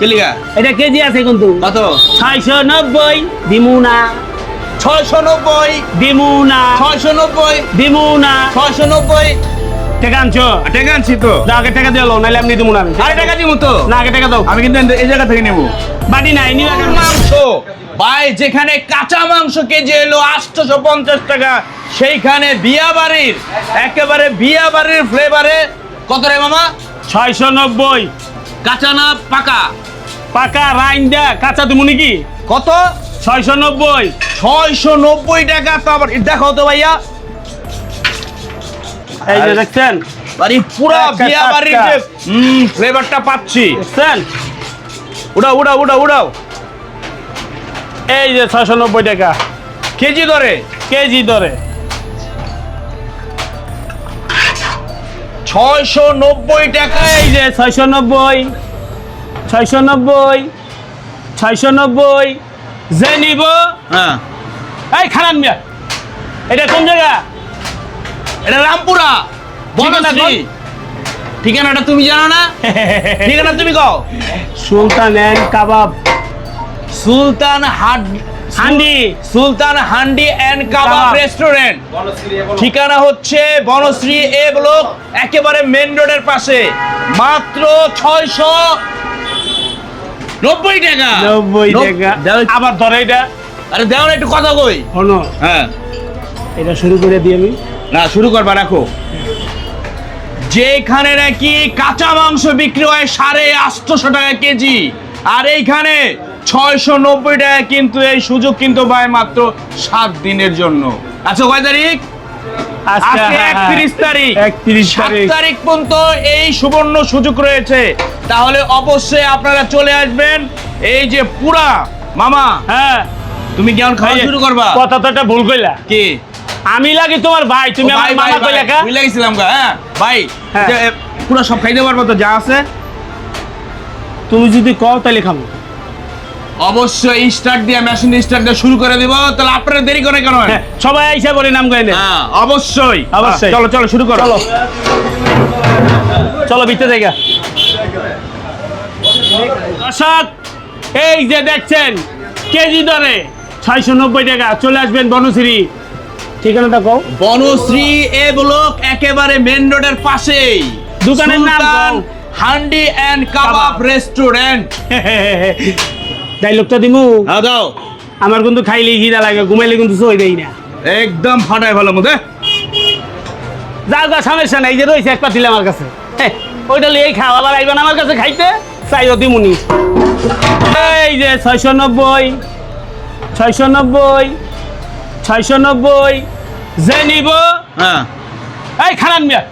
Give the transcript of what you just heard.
কেলিগা? এটা কেজি আছে কিন্তু। কত? ছয়শো নব্বই দিমু না ছয়শো নব্বই দিমু না ছয়শো নব্বই দিমু না ছয়শো নব্বই টাকা আনছো? টাকা আনছি তো। আগে টাকা দিয়ে নাহলে আমি না। আরে টাকা দিব তো। না আগে টাকা দাও। আমি কিন্তু এই জায়গা থেকে নেব। নাই নিবা? মাংস। ভাই যেখানে কাঁচা মাংস কেজি এলো আটশোশো পঞ্চাশ টাকা সেইখানে বিয়া বাড়ির একেবারে বিয়া বাড়ির ফ্লেভারে কত রে মামা? ছয়শো নব্বই কাঁচা না পাকা? পাকা রাইন কাঁচা তুমি নাকি কত? ছয়শো নব্বই। ছয়শো নব্বই টাকা তো আবার দেখো তো ভাইয়া। এই যে দেখছেন? বাড়ি পুরা বিয়া বাড়ির যে ফ্লেভারটা পাচ্ছি। দেখছেন? উড়াও উড়াও উড়াও উড়াও। এই যে ছয়শো নব্বই টাকা। কেজি ধরে কেজি ধরে ছয়শো নব্বই টাকা। এই যে ছয়শো নব্বই। ছয়শো নব্বই ছয়শো নব্বই যে নিব। হ্যাঁ। এই খারান মিয়া এটা কোন জায়গা? এটা রামপুরা। বনশ্রী ঠিকানাটা তুমি জানো না? ঠিকানা তুমি কও। সুলতান এন্ড কাবাব। সুলতান হাট হান্ডি। সুলতান হান্ডি এন্ড কাবাব কাবাব। রেস্টুরেন্ট। ঠিকানা হচ্ছে বনশ্রী এ ব্লক একেবারে মেন রোডের পাশে। মাত্র ছয়শো নব্বই টাকা। নব্বই নব- টাকা। আবার ধরে এটা। আরে দেও না একটু কথা কই। হনো হ্যাঁ। এটা শুরু করে দিই আমি। না শুরু করবা রাখো। যেখানে নাকি কাঁচা মাংস বিক্রি হয় সাড়ে আটশোশো টাকা কেজি আর এইখানে ছয়শো নব্বই টাকা কিন্তু এই সুযোগ কিন্তু পায় মাত্র সাত দিনের জন্য। আচ্ছা কয় তারিখ? আজকে একত্রিশ তারিখ। একত্রিশ তারিখ। পর্যন্ত এই সুবর্ণ সুযোগ রয়েছে। তাহলে অবশ্যই আপনারা চলে আসবেন। এই যে পুরা মামা হ্যাঁ। তুমি কেমন খাওয়া শুরু করবা? কথা তো একটা ভুল কইলা। কি? আমি লাগি তোমার ভাই তুমি আমার মামা কইলা কা? ভুলে গেছিলাম গা, হ্যাঁ। ভাই হ্যাঁ। পুরো সব খাইতে পারব তো যা আছে। তুমি যদি কও তাহলে খাব। অবশ্যই স্টার্ট দিয়ে মেশিন স্টার্ট দিয়ে শুরু করে দিব। তাহলে আপনারা দেরি করে কেন হ্যাঁ, সবাই আইসা বলে নাম গাইলে। হ্যাঁ অবশ্যই। অবশ্যই। হ্যাঁ, চলো চলো শুরু করো। চলো। চলো জায়গা দর্শক এই যে দেখছেন কেজি দরে ছয়শো নব্বই টাকা চলে আসবেন বনশ্রী। ঠিকানাটা কও? বনশ্রী এ ব্লক একেবারে মেন রোডের পাশেই। দোকানের নাম হান্ডি এন্ড কাবাব। রেস্টুরেন্ট ডাইলগটা দিমু। হ্যাঁ দাও। আমার কিন্তু খাইলে ঘিরা লাগে ঘুমাইলে কিন্তু সই দেই না। একদম ফাটায় ভালো মধ্যে যাও গা সমস্যা নাই এই যে রয়েছে এক পাতিল আমার কাছে। ওইটা লিয়ে খাওয়া আবার আইবেন আমার কাছে খাইতে? চাইও দিমুনি। এই যে ছয়শো নব্বই ছয়শো নব্বই ছয়শো নব্বই যে নিব। হ্যাঁ। এই খারান মিয়া।